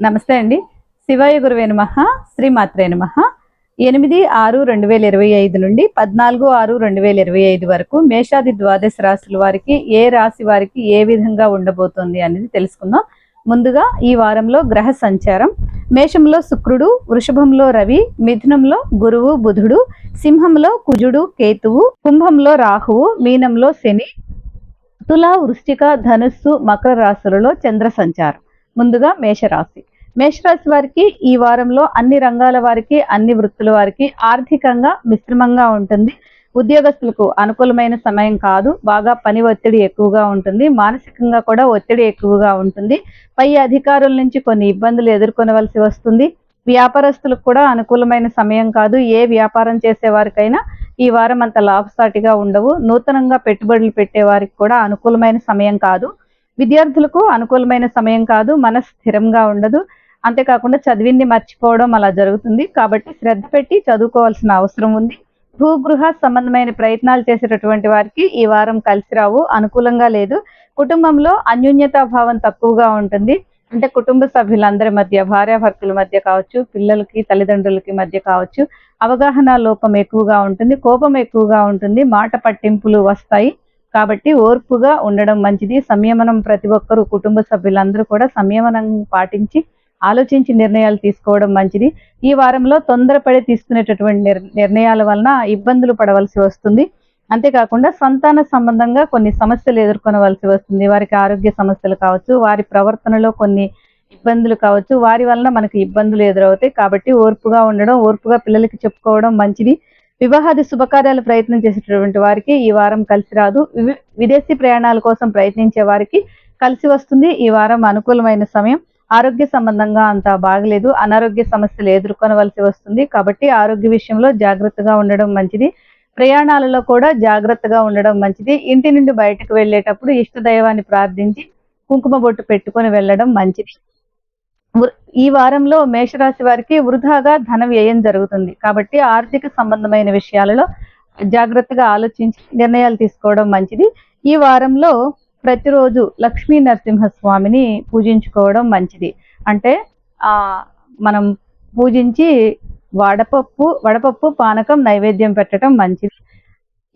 నమస్తే అండి. శివాయ గురువే నమ. శ్రీమాత్రే నమ. ఎనిమిది ఆరు రెండు వేల ఇరవై ఐదు నుండి పద్నాలుగు ఆరు రెండు వేల ఇరవై ఐదు వరకు మేషాది ద్వాదశ రాశుల వారికి ఏ రాశి వారికి ఏ విధంగా ఉండబోతోంది అనేది తెలుసుకుందాం. ముందుగా ఈ వారంలో గ్రహ సంచారం. మేషంలో శుక్రుడు వృషభంలో రవి మిథునంలో గురువు బుధుడు సింహంలో కుజుడు కేతువు కుంభంలో రాహువు మీనంలో శని తుల వృష్టిక ధనుస్సు మకర రాశులలో చంద్ర సంచారం. ముందుగా మేషరాశి. మేషరాశి వారికి ఈ వారంలో అన్ని రంగాల వారికి అన్ని వృత్తుల వారికి ఆర్థికంగా మిశ్రమంగా ఉంటుంది. ఉద్యోగస్తులకు అనుకూలమైన సమయం కాదు. బాగా పని ఒత్తిడి ఎక్కువగా ఉంటుంది. మానసికంగా కూడా ఒత్తిడి ఎక్కువగా ఉంటుంది. పై అధికారుల నుంచి కొన్ని ఇబ్బందులు ఎదుర్కొనవలసి వస్తుంది. వ్యాపారస్తులకు కూడా అనుకూలమైన సమయం కాదు. ఏ వ్యాపారం చేసేవారికైనా ఈ వారం అంత లాభసాటిగా ఉండవు. నూతనంగా పెట్టుబడులు పెట్టేవారికి కూడా అనుకూలమైన సమయం కాదు. విద్యార్థులకు అనుకూలమైన సమయం కాదు మనసు స్థిరంగా ఉండదు. అంతేకాకుండా చదివింది మర్చిపోవడం అలా జరుగుతుంది. కాబట్టి శ్రద్ధ పెట్టి చదువుకోవాల్సిన అవసరం ఉంది. భూగృహ సంబంధమైన ప్రయత్నాలు చేసేటటువంటి వారికి ఈ వారం కలిసి రావు అనుకూలంగా లేదు. కుటుంబంలో అన్యోన్యతా భావం తక్కువగా ఉంటుంది. అంటే కుటుంబ సభ్యులందరి మధ్య భార్యాభర్తల మధ్య కావచ్చు పిల్లలకి తల్లిదండ్రులకి మధ్య కావచ్చు అవగాహన లోపం ఎక్కువగా ఉంటుంది కోపం ఎక్కువగా ఉంటుంది మాట పట్టింపులు వస్తాయి. కాబట్టి ఓర్పుగా ఉండడం మంచిది. సంయమనం ప్రతి ఒక్కరూ కుటుంబ సభ్యులందరూ కూడా సంయమనం పాటించి ఆలోచించి నిర్ణయాలు తీసుకోవడం మంచిది. ఈ వారంలో తొందరపడి తీసుకునేటటువంటి నిర్- నిర్ణయాల వలన ఇబ్బందులు పడవలసి వస్తుంది. అంతేకాకుండా సంతాన సంబంధంగా కొన్ని సమస్యలు ఎదుర్కొనవలసి వస్తుంది. వారికి ఆరోగ్య సమస్యలు కావచ్చు వారి ప్రవర్తనలో కొన్ని ఇబ్బందులు కావచ్చు వారి వలన మనకి ఇబ్బందులు ఎదురవుతాయి. కాబట్టి ఓర్పుగా ఉండడం ఓర్పుగా పిల్లలకి చెప్పుకోవడం మంచిది. వివాహాది శుభకార్యాలు ప్రయత్నం చేసేటటువంటి వారికి ఈ వారం కలిసి రాదు. వి- విదేశీ ప్రయాణాల కోసం ప్రయత్నించే వారికి కలిసి వస్తుంది ఈ వారం అనుకూలమైన సమయం. ఆరోగ్య సంబంధంగా అంత బాగలేదు. అనారోగ్య సమస్యలు ఎదుర్కొనవలసి వస్తుంది. కాబట్టి ఆరోగ్య విషయంలో జాగ్రత్తగా ఉండడం మంచిది. ప్రయాణాలలో కూడా జాగ్రత్తగా ఉండడం మంచిది. ఇంటి నుండి బయటకు వెళ్ళేటప్పుడు ఇష్ట దైవాన్ని ప్రార్థించి కుంకుమ బొట్టు పెట్టుకొని వెళ్ళడం మంచిది. ఈ వారంలో మేషరాశి వారికి వృధాగా ధన వ్యయం జరుగుతుంది. కాబట్టి ఆర్థిక సంబంధమైన విషయాలలో జాగ్రత్తగా ఆలోచించి నిర్ణయాలు తీసుకోవడం మంచిది. ఈ వారంలో ప్రతిరోజు లక్ష్మీ నరసింహస్వామిని పూజించుకోవడం మంచిది. అంటే ఆ మనం పూజించి వడపప్పు వడపప్పు పానకం నైవేద్యం పెట్టడం మంచిది.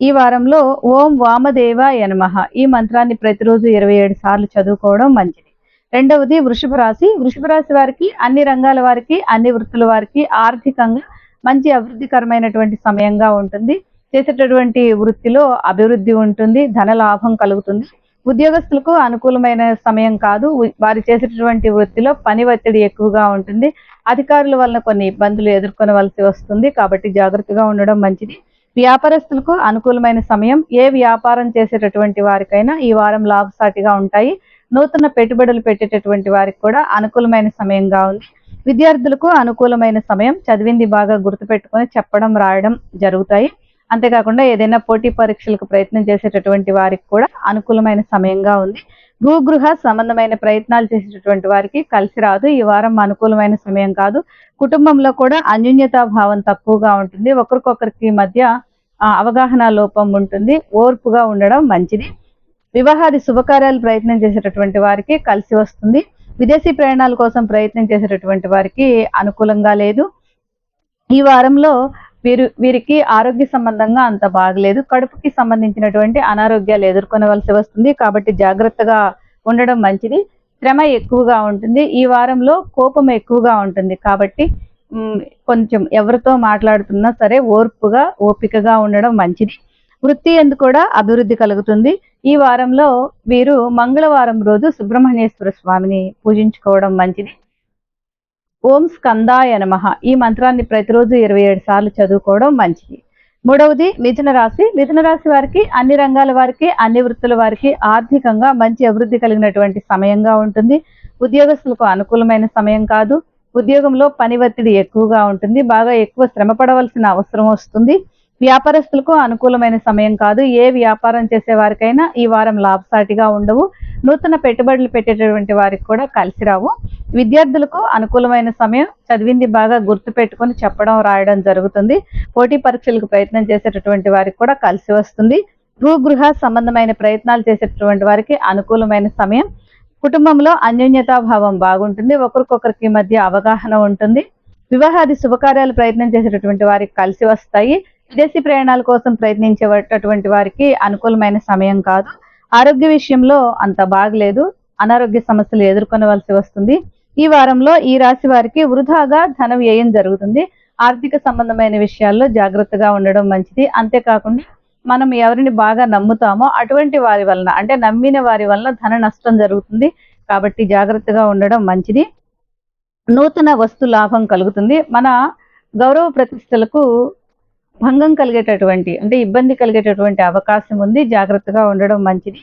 ఈ వారంలో ఓం వామదేవ యనమహ ఈ మంత్రాన్ని ప్రతిరోజు ఇరవై ఏడు సార్లు చదువుకోవడం మంచిది. రెండవది వృషభ రాశి. వృషభ రాశి వారికి అన్ని రంగాల వారికి అన్ని వృత్తుల వారికి ఆర్థికంగా మంచి అభివృద్ధికరమైనటువంటి సమయంగా ఉంటుంది. చేసేటటువంటి వృత్తిలో అభివృద్ధి ఉంటుంది ధన లాభం కలుగుతుంది. ఉద్యోగస్తులకు అనుకూలమైన సమయం కాదు. వారు చేసేటటువంటి వృత్తిలో పని ఒత్తిడి ఎక్కువగా ఉంటుంది. అధికారుల వలన కొన్ని ఇబ్బందులు ఎదుర్కొనవలసి వస్తుంది. కాబట్టి జాగ్రత్తగా ఉండడం మంచిది. వ్యాపారస్తులకు అనుకూలమైన సమయం. ఏ వ్యాపారం చేసేటటువంటి వారికైనా ఈ వారం లాభసాటిగా ఉంటాయి. నూతన పెట్టుబడులు పెట్టేటటువంటి వారికి కూడా అనుకూలమైన సమయంగా ఉంది విద్యార్థులకు అనుకూలమైన సమయం చదివింది బాగా గుర్తుపెట్టుకొని చెప్పడం రాయడం జరుగుతాయి. అంతేకాకుండా ఏదైనా పోటీ పరీక్షలకు ప్రయత్నం చేసేటటువంటి వారికి కూడా అనుకూలమైన సమయంగా ఉంది. భూగృహ సంబంధమైన ప్రయత్నాలు చేసేటటువంటి వారికి కలిసి రాదు. ఈ వారం అనుకూలమైన సమయం కాదు. కుటుంబంలో కూడా అన్యోన్యతా భావం తక్కువగా ఉంటుంది. ఒకరికొకరికి మధ్య అవగాహన లోపం ఉంటుంది. ఓర్పుగా ఉండడం మంచిది. వివాహాది శుభకార్యాలు ప్రయత్నం చేసేటటువంటి వారికి కలిసి వస్తుంది. విదేశీ ప్రయాణాల కోసం ప్రయత్నం చేసేటటువంటి వారికి అనుకూలంగా లేదు. ఈ వారంలో వీరు వీరికి ఆరోగ్య సంబంధంగా అంత బాగలేదు. కడుపుకి సంబంధించినటువంటి అనారోగ్యాలు ఎదుర్కొనవలసి వస్తుంది. కాబట్టి జాగ్రత్తగా ఉండడం మంచిది. శ్రమ ఎక్కువగా ఉంటుంది. ఈ వారంలో కోపం ఎక్కువగా ఉంటుంది. కాబట్టి కొంచెం ఎవరితో మాట్లాడుతున్నా సరే ఓర్పుగా ఓపికగా ఉండడం మంచిది. వృత్తి ఎందు కూడా అభివృద్ధి కలుగుతుంది. ఈ వారంలో వీరు మంగళవారం రోజు సుబ్రహ్మణ్యేశ్వర స్వామిని పూజించుకోవడం మంచిది. ఓం స్కందాయ నమః. ఈ మంత్రాన్ని ప్రతిరోజు ఇరవై ఏడు సార్లు చదువుకోవడం మంచిది. మూడవది మిథున రాశి. మిథున రాశి వారికి అన్ని రంగాల వారికి అన్ని వృత్తుల వారికి ఆర్థికంగా మంచి అభివృద్ధి కలిగినటువంటి సమయంగా ఉంటుంది. ఉద్యోగస్తులకు అనుకూలమైన సమయం కాదు. ఉద్యోగంలో పని ఒత్తిడి ఎక్కువగా ఉంటుంది. బాగా ఎక్కువ శ్రమ పడవలసిన అవసరం వస్తుంది. వ్యాపారస్తులకు అనుకూలమైన సమయం కాదు. ఏ వ్యాపారం చేసే వారికైనా ఈ వారం లాభసాటిగా ఉండవు. నూతన పెట్టుబడులు పెట్టేటటువంటి వారికి కూడా కలిసి రావు. విద్యార్థులకు అనుకూలమైన సమయం చదివింది బాగా గుర్తు పెట్టుకొని చెప్పడం రాయడం జరుగుతుంది. పోటీ పరీక్షలకు ప్రయత్నం చేసేటటువంటి వారికి కూడా కలిసి వస్తుంది. భూగృహ సంబంధమైన ప్రయత్నాలు చేసేటటువంటి వారికి అనుకూలమైన సమయం. కుటుంబంలో అన్యోన్యతాభావం బాగుంటుంది. ఒకరికొకరికి మధ్య అవగాహన ఉంటుంది. వివాహాది శుభకార్యాలు ప్రయత్నం చేసేటటువంటి వారికి కలిసి వస్తాయి. విదేశీ ప్రయాణాల కోసం ప్రయత్నించేటటువంటి వారికి అనుకూలమైన సమయం కాదు. ఆరోగ్య విషయంలో అంత బాగలేదు. అనారోగ్య సమస్యలు ఎదుర్కొనవలసి వస్తుంది. ఈ వారంలో ఈ రాశి వారికి వృధాగా ధన వ్యయం జరుగుతుంది. ఆర్థిక సంబంధమైన విషయాల్లో జాగ్రత్తగా ఉండడం మంచిది. అంతేకాకుండా మనం ఎవరిని బాగా నమ్ముతామో అటువంటి వారి వలన అంటే నమ్మిన వారి వలన ధన నష్టం జరుగుతుంది. కాబట్టి జాగ్రత్తగా ఉండడం మంచిది. నూతన వస్తు లాభం కలుగుతుంది. మన గౌరవ ప్రతిష్టలకు భంగం కలిగేటటువంటి అంటే ఇబ్బంది కలిగేటటువంటి అవకాశం ఉంది. జాగ్రత్తగా ఉండడం మంచిది.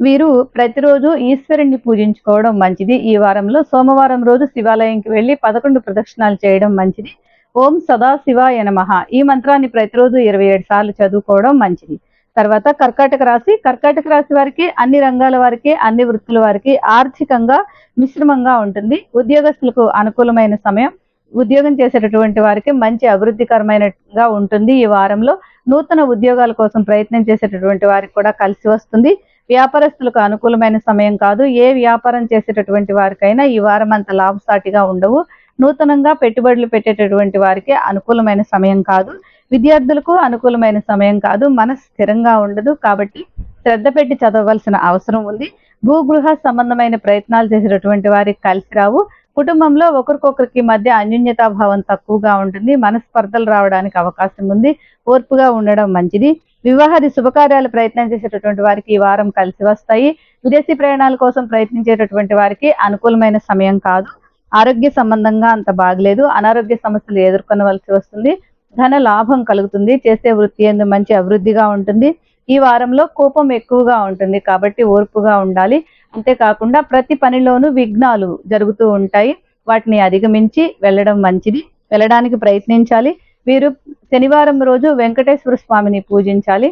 వీరు ప్రతిరోజు ఈశ్వరుణ్ణి పూజించుకోవడం మంచిది. ఈ వారంలో సోమవారం రోజు శివాలయంకి వెళ్ళి పదకొండు ప్రదక్షిణాలు చేయడం మంచిది. ఓం సదాశివాయ నమః. ఈ మంత్రాన్ని ప్రతిరోజు ఇరవై ఏడు సార్లు చదువుకోవడం మంచిది. తర్వాత కర్కాటక రాశి. కర్కాటక రాశి వారికి అన్ని రంగాల వారికి అన్ని వృత్తుల వారికి ఆర్థికంగా మిశ్రమంగా ఉంటుంది. ఉద్యోగస్తులకు అనుకూలమైన సమయం. ఉద్యోగం చేసేటటువంటి వారికి మంచి అభివృద్ధికరమైనగా ఉంటుంది. ఈ వారంలో నూతన ఉద్యోగాల కోసం ప్రయత్నం చేసేటటువంటి వారికి కూడా కలిసి వస్తుంది. వ్యాపారస్తులకు అనుకూలమైన సమయం కాదు. ఏ వ్యాపారం చేసేటటువంటి వారికైనా ఈ వారం అంత లాభసాటిగా ఉండవు. నూతనంగా పెట్టుబడులు పెట్టేటటువంటి వారికి అనుకూలమైన సమయం కాదు. విద్యార్థులకు అనుకూలమైన సమయం కాదు. మనసు స్థిరంగా ఉండదు. కాబట్టి శ్రద్ధ పెట్టి చదవవలసిన అవసరం ఉంది. భూగృహ సంబంధమైన ప్రయత్నాలు చేసేటటువంటి వారికి కలిసి రావు. కుటుంబంలో ఒకరికొకరికి మధ్య అన్యోన్యతాభావం తక్కువగా ఉంటుంది. మనస్పర్ధలు రావడానికి అవకాశం ఉంది. ఓర్పుగా ఉండడం మంచిది. వివాహాది శుభకార్యాలు ప్రయత్నం చేసేటటువంటి వారికి ఈ వారం కలిసి వస్తాయి. విదేశీ ప్రయాణాల కోసం ప్రయత్నించేటటువంటి వారికి అనుకూలమైన సమయం కాదు. ఆరోగ్య సంబంధంగా అంత బాగలేదు. అనారోగ్య సమస్యలు ఎదుర్కొనవలసి వస్తుంది. ధన లాభం కలుగుతుంది. చేసే వృత్తి ఎందు మంచి అభివృద్ధిగా ఉంటుంది. ఈ వారంలో కోపం ఎక్కువగా ఉంటుంది కాబట్టి ఓర్పుగా ఉండాలి. అంతేకాకుండా ప్రతి పనిలోనూ విఘ్నాలు జరుగుతూ ఉంటాయి. వాటిని అధిగమించి వెళ్ళడం మంచిది. వెళ్ళడానికి ప్రయత్నించాలి. వీరు శనివారం రోజు వెంకటేశ్వర స్వామిని పూజించాలి.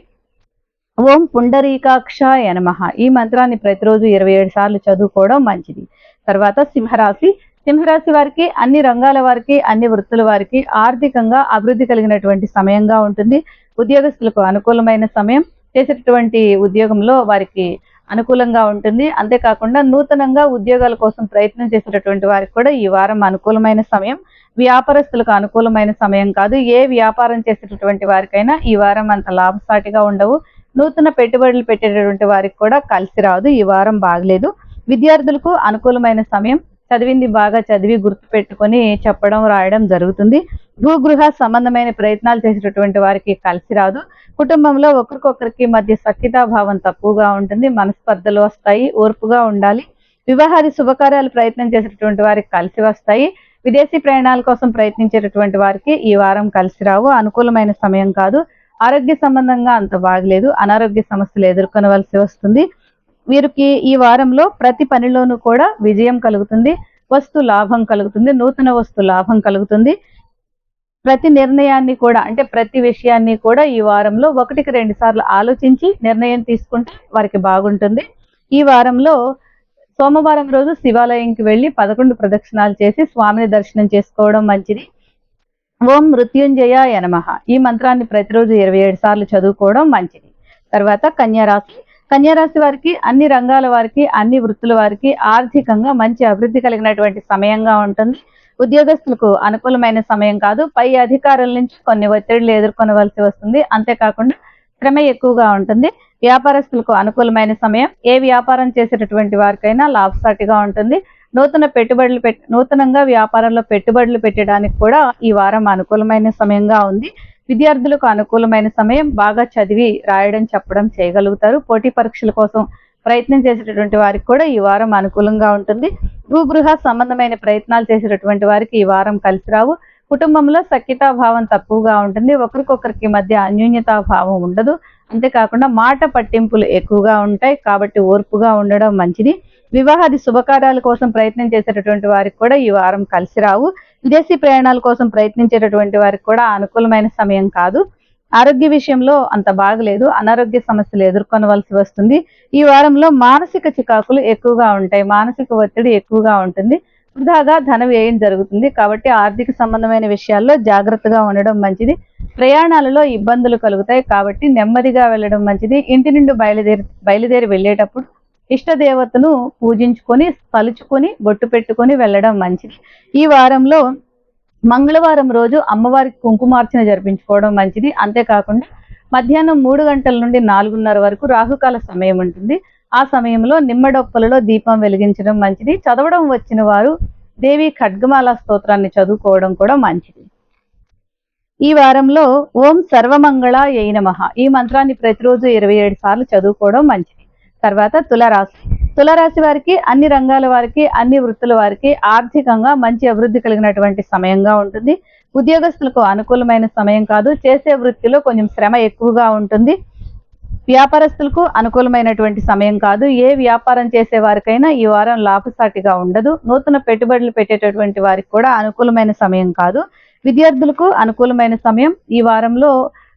ఓం పుండరీకాక్షాయ నమః. ఈ మంత్రాన్ని ప్రతిరోజు ఇరవై ఏడు సార్లు చదువుకోవడం మంచిది. తర్వాత సింహరాశి. సింహరాశి వారికి అన్ని రంగాల వారికి అన్ని వృత్తుల వారికి ఆర్థికంగా అభివృద్ధి కలిగినటువంటి సమయంగా ఉంటుంది. ఉద్యోగస్తులకు అనుకూలమైన సమయం. చేసేటటువంటి ఉద్యోగంలో వారికి అనుకూలంగా ఉంటుంది. అంతేకాకుండా నూతనంగా ఉద్యోగాల కోసం ప్రయత్నం చేసేటటువంటి వారికి కూడా ఈ వారం అనుకూలమైన సమయం వ్యాపారస్తులకు అనుకూలమైన సమయం కాదు. ఏ వ్యాపారం చేసేటటువంటి వారికైనా ఈ వారం అంత లాభసాటిగా ఉండవు. నూతన పెట్టుబడులు పెట్టేటటువంటి వారికి కూడా కలిసి రాదు. ఈ వారం బాగలేదు. విద్యార్థులకు అనుకూలమైన సమయం చదివింది బాగా చదివి గుర్తు పెట్టుకొని చెప్పడం రాయడం జరుగుతుంది. భూగృహ సంబంధమైన ప్రయత్నాలు చేసేటటువంటి వారికి కలిసి రాదు. కుటుంబంలో ఒకరికొకరికి మధ్య సఖ్యతాభావం తక్కువగా ఉంటుంది మనస్పర్ధలు వస్తాయి ఓర్పుగా ఉండాలి. వివాహాది శుభకార్యాలు ప్రయత్నం చేసేటటువంటి వారికి కలిసి వస్తాయి. విదేశీ ప్రయాణాల కోసం ప్రయత్నించేటటువంటి వారికి ఈ వారం కలిసి రావు. అనుకూలమైన సమయం కాదు. ఆరోగ్య సంబంధంగా అంత బాగలేదు. అనారోగ్య సమస్యలు ఎదుర్కొనవలసి వస్తుంది. వీరికి ఈ వారంలో ప్రతి పనిలోనూ కూడా విజయం కలుగుతుంది. వస్తు లాభం కలుగుతుంది. నూతన వస్తు లాభం కలుగుతుంది. ప్రతి నిర్ణయాన్ని కూడా అంటే ప్రతి విషయాన్ని కూడా ఈ వారంలో ఒకటికి రెండు సార్లు ఆలోచించి నిర్ణయం తీసుకుంటే వారికి బాగుంటుంది. ఈ వారంలో సోమవారం రోజు శివాలయంకి వెళ్ళి పదకొండు ప్రదక్షిణాలు చేసి స్వామిని దర్శనం చేసుకోవడం మంచిది. ఓం మృత్యుంజయ యనమహ ఈ మంత్రాన్ని ప్రతిరోజు ఇరవై ఏడు సార్లు చదువుకోవడం మంచిది. తర్వాత కన్యారాశి. కన్యారాశి వారికి అన్ని రంగాల వారికి అన్ని వృత్తుల వారికి ఆర్థికంగా మంచి అభివృద్ధి కలిగినటువంటి సమయంగా ఉంటుంది. ఉద్యోగస్తులకు అనుకూలమైన సమయం కాదు. పై అధికారుల నుంచి కొన్ని ఒత్తిడులు ఎదుర్కొనవలసి వస్తుంది. అంతేకాకుండా శ్రమ ఎక్కువగా ఉంటుంది. వ్యాపారస్తులకు అనుకూలమైన సమయం. ఏ వ్యాపారం చేసేటటువంటి వారికైనా లాభసాటిగా ఉంటుంది. నూతన పెట్టుబడులు పెట్ నూతనంగా వ్యాపారంలో పెట్టుబడులు పెట్టడానికి కూడా ఈ వారం అనుకూలమైన సమయంగా ఉంది. విద్యార్థులకు అనుకూలమైన సమయం బాగా చదివి రాయడం చెప్పడం చేయగలుగుతారు. పోటీ పరీక్షల కోసం ప్రయత్నం చేసేటటువంటి వారికి కూడా ఈ వారం అనుకూలంగా ఉంటుంది. భూగృహ సంబంధమైన ప్రయత్నాలు చేసేటటువంటి వారికి ఈ వారం కలిసి రావు. కుటుంబంలో సఖ్యతాభావం తక్కువగా ఉంటుంది. ఒకరికొకరికి మధ్య అన్యోన్యతా భావం ఉండదు. అంతేకాకుండా మాట పట్టింపులు ఎక్కువగా ఉంటాయి. కాబట్టి ఓర్పుగా ఉండడం మంచిది. వివాహాది శుభకార్యాల కోసం ప్రయత్నం చేసేటటువంటి వారికి కూడా ఈ వారం కలిసి రావు. విదేశీ ప్రయాణాల కోసం ప్రయత్నించేటటువంటి వారికి కూడా అనుకూలమైన సమయం కాదు. ఆరోగ్య విషయంలో అంత బాగలేదు అనారోగ్య సమస్యలు ఎదుర్కొనవలసి వస్తుంది. ఈ వారంలో మానసిక చికాకులు ఎక్కువగా ఉంటాయి మానసిక ఒత్తిడి ఎక్కువగా ఉంటుంది. వృధాగా ధన వ్యయం జరుగుతుంది. కాబట్టి ఆర్థిక సంబంధమైన విషయాల్లో జాగ్రత్తగా ఉండడం మంచిది. ప్రయాణాలలో ఇబ్బందులు కలుగుతాయి. కాబట్టి నెమ్మదిగా వెళ్ళడం మంచిది. ఇంటి నుండి బయలుదేరి బయలుదేరి వెళ్ళేటప్పుడు ఇష్టదేవతను పూజించుకొని తలుచుకొని బొట్టు పెట్టుకొని వెళ్ళడం మంచిది. ఈ వారంలో మంగళవారం రోజు అమ్మవారికి కుంకుమార్చన జరిపించుకోవడం మంచిది. అంతేకాకుండా మధ్యాహ్నం మూడు గంటల నుండి నాలుగున్నర వరకు రాహుకాల సమయం ఉంటుంది. ఆ సమయంలో నిమ్మడొప్పలలో దీపం వెలిగించడం మంచిది. చదవడం వచ్చిన వారు దేవి ఖడ్గమాల స్తోత్రాన్ని చదువుకోవడం కూడా మంచిది. ఈ వారంలో ఓం సర్వమంగళ యై నమ. ఈ మంత్రాన్ని ప్రతిరోజు ఇరవై ఏడు సార్లు చదువుకోవడం మంచిది. తర్వాత తులరాశి. తులరాశి వారికి అన్ని రంగాల వారికి అన్ని వృత్తుల వారికి ఆర్థికంగా మంచి అభివృద్ధి కలిగినటువంటి సమయంగా ఉంటుంది. ఉద్యోగస్తులకు అనుకూలమైన సమయం కాదు. చేసే వృత్తిలో కొంచెం శ్రమ ఎక్కువగా ఉంటుంది. వ్యాపారస్తులకు అనుకూలమైనటువంటి సమయం కాదు. ఏ వ్యాపారం చేసే వారికైనా ఈ వారం లాభసాటిగా ఉండదు. నూతన పెట్టుబడులు పెట్టేటటువంటి వారికి కూడా అనుకూలమైన సమయం కాదు. విద్యార్థులకు అనుకూలమైన సమయం ఈ వారంలో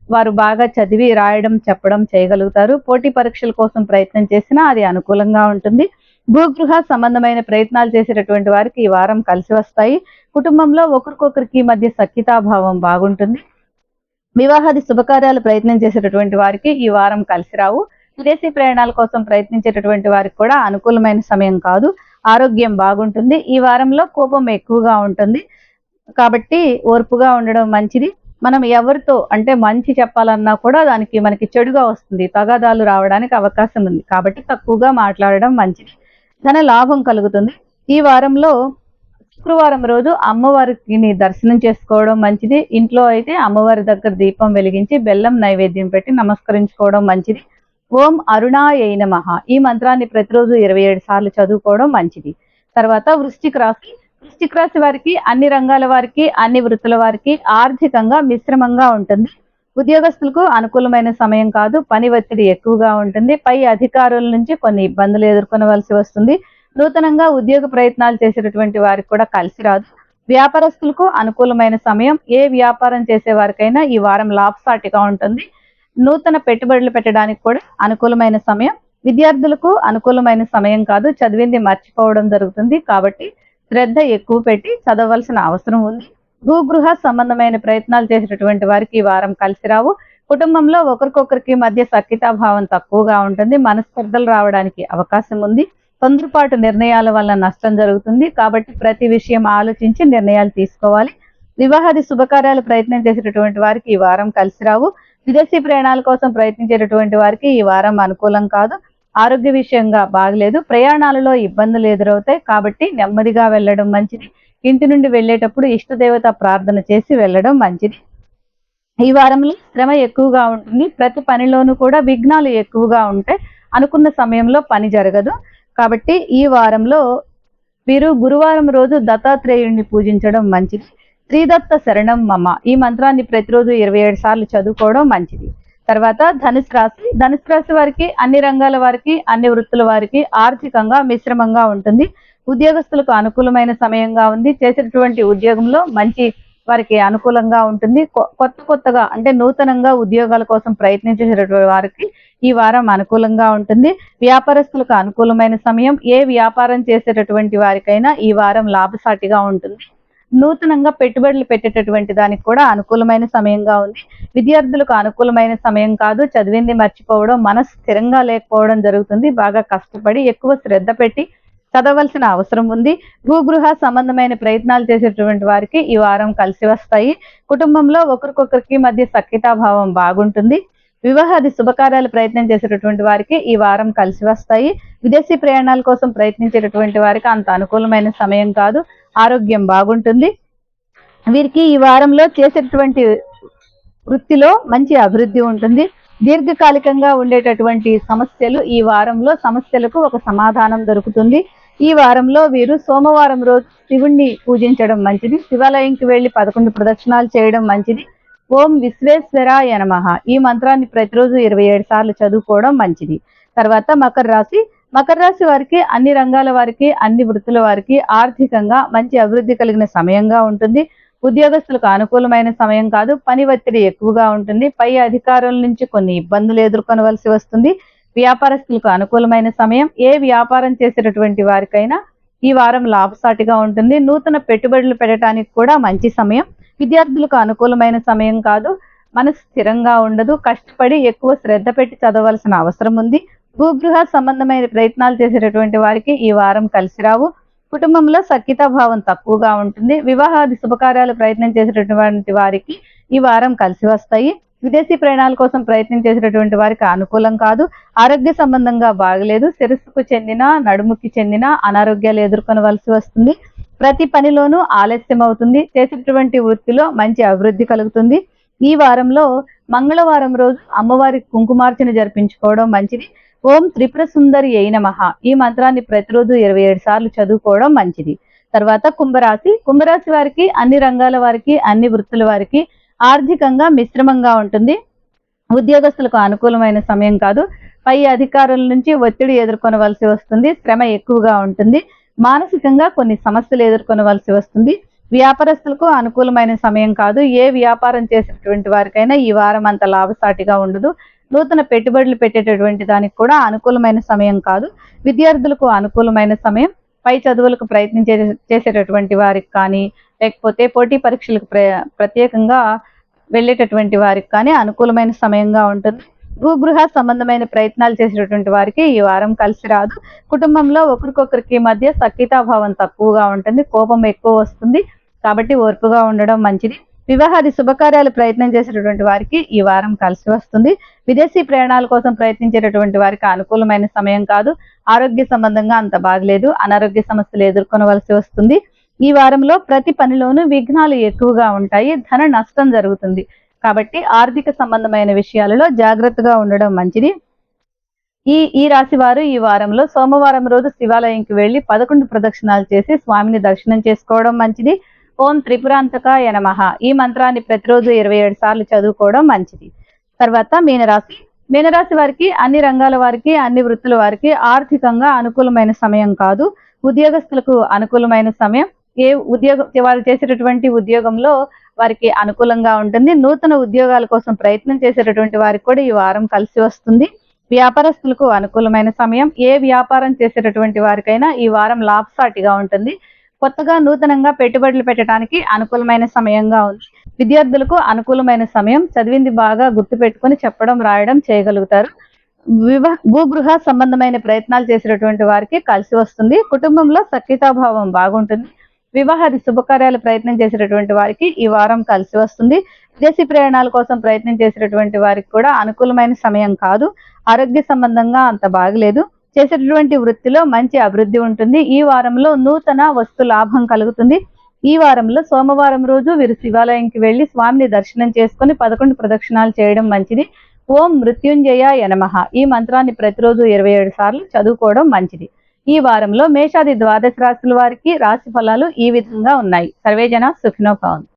వారు బాగా చదివి రాయడం చెప్పడం చేయగలుగుతారు. పోటీ పరీక్షల కోసం ప్రయత్నం చేసినా అది అనుకూలంగా ఉంటుంది. భూగృహ సంబంధమైన ప్రయత్నాలు చేసేటటువంటి వారికి ఈ వారం కలిసి వస్తాయి. కుటుంబంలో ఒకరికొకరికి మధ్య సఖ్యతాభావం బాగుంటుంది. వివాహాది శుభకార్యాలు ప్రయత్నం చేసేటటువంటి వారికి ఈ వారం కలిసి రావు. విదేశీ ప్రయాణాల కోసం ప్రయత్నించేటటువంటి వారికి కూడా అనుకూలమైన సమయం కాదు. ఆరోగ్యం బాగుంటుంది. ఈ వారంలో కోపం ఎక్కువగా ఉంటుంది. కాబట్టి ఓర్పుగా ఉండడం మంచిది. మనం ఎవరితో అంటే మంచి చెప్పాలన్నా కూడా దానికి మనకి చెడుగా వస్తుంది. తగాదాలు రావడానికి అవకాశం ఉంది. కాబట్టి తక్కువగా మాట్లాడడం మంచిది. ధన లాభం కలుగుతుంది. ఈ వారంలో శుక్రవారం రోజు అమ్మవారికి దర్శనం చేసుకోవడం మంచిది. ఇంట్లో అయితే అమ్మవారి దగ్గర దీపం వెలిగించి బెల్లం నైవేద్యం పెట్టి నమస్కరించుకోవడం మంచిది. ఓం అరుణాయ నమః. ఈ మంత్రాన్ని ప్రతిరోజు ఇరవై ఏడు సార్లు చదువుకోవడం మంచిది. తర్వాత వృష్టికి రాసి వృష్టిక రాశి వారికి అన్ని రంగాల వారికి అన్ని వృత్తుల వారికి ఆర్థికంగా మిశ్రమంగా ఉంటుంది. ఉద్యోగస్తులకు అనుకూలమైన సమయం కాదు పని ఒత్తిడి ఎక్కువగా ఉంటుంది. పై అధికారుల నుంచి కొన్ని ఇబ్బందులు ఎదుర్కొనవలసి వస్తుంది. నూతనంగా ఉద్యోగ ప్రయత్నాలు చేసేటటువంటి వారికి కూడా కలిసి రాదు. వ్యాపారస్తులకు అనుకూలమైన సమయం ఏ వ్యాపారం చేసే వారికైనా ఈ వారం లాభసాటిగా ఉంటుంది. నూతన పెట్టుబడులు పెట్టడానికి కూడా అనుకూలమైన సమయం. విద్యార్థులకు అనుకూలమైన సమయం కాదు చదివింది మర్చిపోవడం జరుగుతుంది కాబట్టి శ్రద్ధ ఎక్కువ పెట్టి చదవలసిన అవసరం ఉంది. భూగృహ సంబంధమైన ప్రయత్నాలు చేసేటటువంటి వారికి ఈ వారం కలిసి రావు. కుటుంబంలో ఒకరికొకరికి మధ్య సఖ్యతాభావం తక్కువగా ఉంటుంది. మనస్పర్ధలు రావడానికి అవకాశం ఉంది. తొందరపాటు నిర్ణయాల వల్ల నష్టం జరుగుతుంది. కాబట్టి ప్రతి విషయం ఆలోచించి నిర్ణయాలు తీసుకోవాలి. వివాహాది శుభకార్యాలు ప్రయత్నం చేసేటటువంటి వారికి ఈ వారం కలిసి రావు. విదేశీ ప్రయాణాల కోసం ప్రయత్నించేటటువంటి వారికి ఈ వారం అనుకూలం కాదు. ఆరోగ్య విషయంగా బాగలేదు. ప్రయాణాలలో ఇబ్బందులు ఎదురవుతాయి. కాబట్టి నెమ్మదిగా వెళ్ళడం మంచిది. ఇంటి నుండి వెళ్ళేటప్పుడు ఇష్టదేవత ప్రార్థన చేసి వెళ్ళడం మంచిది. ఈ వారంలో శ్రమ ఎక్కువగా ఉంటుంది. ప్రతి పనిలోనూ కూడా విఘ్నాలు ఎక్కువగా ఉంటాయి. అనుకున్న సమయంలో పని జరగదు. కాబట్టి ఈ వారంలో వీరు గురువారం రోజు దత్తాత్రేయుణ్ణి పూజించడం మంచిది. శ్రీదత్త శరణం మమ. ఈ మంత్రాన్ని ప్రతిరోజు ఇరవై ఏడు సార్లు చదువుకోవడం మంచిది. తర్వాత ధనుసు రాశి. ధనుసు రాశి వారికి అన్ని రంగాల వారికి అన్ని వృత్తుల వారికి ఆర్థికంగా మిశ్రమంగా ఉంటుంది. ఉద్యోగస్తులకు అనుకూలమైన సమయంగా ఉంది. చేసేటటువంటి ఉద్యోగంలో మంచి వారికి అనుకూలంగా ఉంటుంది. కొ- కొత్త కొత్తగా అంటే నూతనంగా ఉద్యోగాల కోసం ప్రయత్నించేటటువంటి వారికి ఈ వారం అనుకూలంగా ఉంటుంది. వ్యాపారస్తులకు అనుకూలమైన సమయం. ఏ వ్యాపారం చేసేటటువంటి వారికైనా ఈ వారం లాభసాటిగా ఉంటుంది. నూతనంగా పెట్టుబడులు పెట్టేటటువంటి దానికి కూడా అనుకూలమైన సమయంగా ఉంది. విద్యార్థులకు అనుకూలమైన సమయం కాదు. చదివింది మర్చిపోవడం మనసు స్థిరంగా లేకపోవడం జరుగుతుంది. బాగా కష్టపడి ఎక్కువ శ్రద్ధ పెట్టి చదవలసిన అవసరం ఉంది. భూగృహ సంబంధమైన ప్రయత్నాలు చేసేటువంటి వారికి ఈ వారం కలిసి వస్తాయి. కుటుంబంలో ఒకరికొకరికి మధ్య సఖ్యతాభావం బాగుంటుంది. వివాహాది శుభకార్యాలు ప్రయత్నం చేసేటటువంటి వారికి ఈ వారం కలిసి వస్తాయి. విదేశీ ప్రయాణాల కోసం ప్రయత్నించేటటువంటి వారికి అంత అనుకూలమైన సమయం కాదు. ఆరోగ్యం బాగుంటుంది. వీరికి ఈ వారంలో చేసేటటువంటి వృత్తిలో మంచి అభివృద్ధి ఉంటుంది. దీర్ఘకాలికంగా ఉండేటటువంటి సమస్యలు ఈ వారంలో సమస్యలకు ఒక సమాధానం దొరుకుతుంది. ఈ వారంలో వీరు సోమవారం రోజు శివుణ్ణి పూజించడం మంచిది. శివాలయంకి వెళ్ళి పదకొండు ప్రదక్షిణాలు చేయడం మంచిది. ఓం విశ్వేశ్వరాయ నమః. ఈ మంత్రాన్ని ప్రతిరోజు ఇరవై ఏడు సార్లు చదువుకోవడం మంచిది. తర్వాత మకర రాశి మకర రాశి వారికి అన్ని రంగాల వారికి అన్ని వృత్తుల వారికి ఆర్థికంగా మంచి అభివృద్ధి కలిగిన సమయంగా ఉంటుంది. ఉద్యోగస్తులకు అనుకూలమైన సమయం కాదు పని ఒత్తిడి ఎక్కువగా ఉంటుంది. పై అధికారుల నుంచి కొన్ని ఇబ్బందులు ఎదుర్కొనవలసి వస్తుంది. వ్యాపారస్తులకు అనుకూలమైన సమయం ఏ వ్యాపారం చేసేటటువంటి వారికైనా ఈ వారం లాభసాటిగా ఉంటుంది. నూతన పెట్టుబడులు పెట్టడానికి కూడా మంచి సమయం. విద్యార్థులకు అనుకూలమైన సమయం కాదు మనసు స్థిరంగా ఉండదు. కష్టపడి ఎక్కువ శ్రద్ధ పెట్టి చదవలసిన అవసరం ఉంది. భూగృహ సంబంధమైన ప్రయత్నాలు చేసేటటువంటి వారికి ఈ వారం కలిసి రావు. కుటుంబంలో సఖ్యతా భావం తక్కువగా ఉంటుంది. వివాహాది శుభకార్యాలు ప్రయత్నం చేసేటటువంటి వారికి ఈ వారం కలిసి వస్తాయి. విదేశీ ప్రయాణాల కోసం ప్రయత్నం చేసేటటువంటి వారికి అనుకూలం కాదు. ఆరోగ్య సంబంధంగా బాగలేదు. శిరస్సుకు చెందిన నడుముకి చెందిన అనారోగ్యాలు ఎదుర్కొనవలసి వస్తుంది. ప్రతి పనిలోనూ ఆలస్యం అవుతుంది. చేసేటటువంటి వృత్తిలో మంచి అభివృద్ధి కలుగుతుంది. ఈ వారంలో మంగళవారం రోజు అమ్మవారికి కుంకుమార్చన జరిపించుకోవడం మంచిది. ఓం త్రిపుర సుందరి అయిన మహా ఈ మంత్రాన్ని ప్రతిరోజు ఇరవై ఏడు సార్లు చదువుకోవడం మంచిది. తర్వాత కుంభరాశి. కుంభరాశి వారికి అన్ని రంగాల వారికి అన్ని వృత్తుల వారికి ఆర్థికంగా మిశ్రమంగా ఉంటుంది. ఉద్యోగస్తులకు అనుకూలమైన సమయం కాదు. పై అధికారుల నుంచి ఒత్తిడి ఎదుర్కొనవలసి వస్తుంది. శ్రమ ఎక్కువగా ఉంటుంది. మానసికంగా కొన్ని సమస్యలు ఎదుర్కొనవలసి వస్తుంది. వ్యాపారస్తులకు అనుకూలమైన సమయం కాదు. ఏ వ్యాపారం చేసినటువంటి వారికైనా ఈ వారం అంత లాభసాటిగా ఉండదు. నూతన పెట్టుబడులు పెట్టేటటువంటి దానికి కూడా అనుకూలమైన సమయం కాదు. విద్యార్థులకు అనుకూలమైన సమయం. పై చదువులకు ప్రయత్నం చే- చేసేటటువంటి వారికి కానీ లేకపోతే పోటీ పరీక్షలకు ప్ర ప్రత్యేకంగా వెళ్ళేటటువంటి వారికి కానీ అనుకూలమైన సమయంగా ఉంటుంది. భూగృహ సంబంధమైన ప్రయత్నాలు చేసేటటువంటి వారికి ఈ వారం కలిసి రాదు. కుటుంబంలో ఒకరికొకరికి మధ్య సఖ్యతాభావం తక్కువగా ఉంటుంది. కోపం ఎక్కువ వస్తుంది. కాబట్టి ఓర్పుగా ఉండడం మంచిది. వివాహాది శుభకార్యాలు ప్రయత్నం చేసేటటువంటి వారికి ఈ వారం కలిసి వస్తుంది. విదేశీ ప్రయాణాల కోసం ప్రయత్నించేటటువంటి వారికి అనుకూలమైన సమయం కాదు. ఆరోగ్య సంబంధంగా అంత బాగలేదు అనారోగ్య సమస్యలు ఎదుర్కొనవలసి వస్తుంది. ఈ వారంలో ప్రతి పనిలోనూ విఘ్నాలు ఎక్కువగా ఉంటాయి. ధన నష్టం జరుగుతుంది. కాబట్టి ఆర్థిక సంబంధమైన విషయాలలో జాగ్రత్తగా ఉండడం మంచిది. ఈ ఈ రాశి వారు ఈ వారంలో సోమవారం రోజు శివాలయంకి వెళ్ళి పదకొండు ప్రదక్షిణాలు చేసి స్వామిని దర్శనం చేసుకోవడం మంచిది. ఓం త్రిపురాంతకాయ నమ. ఈ మంత్రాన్ని ప్రతిరోజు ఇరవై ఏడు సార్లు చదువుకోవడం మంచిది. తర్వాత మీనరాశి. మీనరాశి వారికి అన్ని రంగాల వారికి అన్ని వృత్తుల వారికి ఆర్థికంగా అనుకూలమైన సమయం కాదు. ఉద్యోగస్తులకు అనుకూలమైన సమయం. ఏ ఉద్యోగం వారు చేసేటటువంటి ఉద్యోగంలో వారికి అనుకూలంగా ఉంటుంది. నూతన ఉద్యోగాల కోసం ప్రయత్నం చేసేటటువంటి వారికి కూడా ఈ వారం కలిసి వస్తుంది. వ్యాపారస్తులకు అనుకూలమైన సమయం. ఏ వ్యాపారం చేసేటటువంటి వారికైనా ఈ వారం లాభసాటిగా ఉంటుంది. కొత్తగా నూతనంగా పెట్టుబడులు పెట్టడానికి అనుకూలమైన సమయంగా ఉంది. విద్యార్థులకు అనుకూలమైన సమయం చదివింది బాగా గుర్తు పెట్టుకొని చెప్పడం రాయడం చేయగలుగుతారు. వివాహ భూగృహ సంబంధమైన ప్రయత్నాలు చేసేటటువంటి వారికి కలిసి వస్తుంది. కుటుంబంలో సఖ్యతాభావం బాగుంటుంది. వివాహాది శుభకార్యాలు ప్రయత్నం చేసేటటువంటి వారికి ఈ వారం కలిసి వస్తుంది. విదేశీ ప్రయాణాల కోసం ప్రయత్నం చేసేటటువంటి వారికి కూడా అనుకూలమైన సమయం కాదు. ఆరోగ్య సంబంధంగా అంత బాగలేదు. చేసేటటువంటి వృత్తిలో మంచి అభివృద్ధి ఉంటుంది. ఈ వారంలో నూతన వస్తు లాభం కలుగుతుంది. ఈ వారంలో సోమవారం రోజు వీరు శివాలయంకి వెళ్ళి స్వామిని దర్శనం చేసుకొని పదకొండు ప్రదక్షిణాలు చేయడం మంచిది. ఓం మృత్యుంజయ యనమహ ఈ మంత్రాన్ని ప్రతిరోజు ఇరవై ఏడు సార్లు చదువుకోవడం మంచిది. ఈ వారంలో మేషాది ద్వాదశ రాశుల వారికి రాశి ఫలాలు ఈ విధంగా ఉన్నాయి. సర్వేజన సుఖినో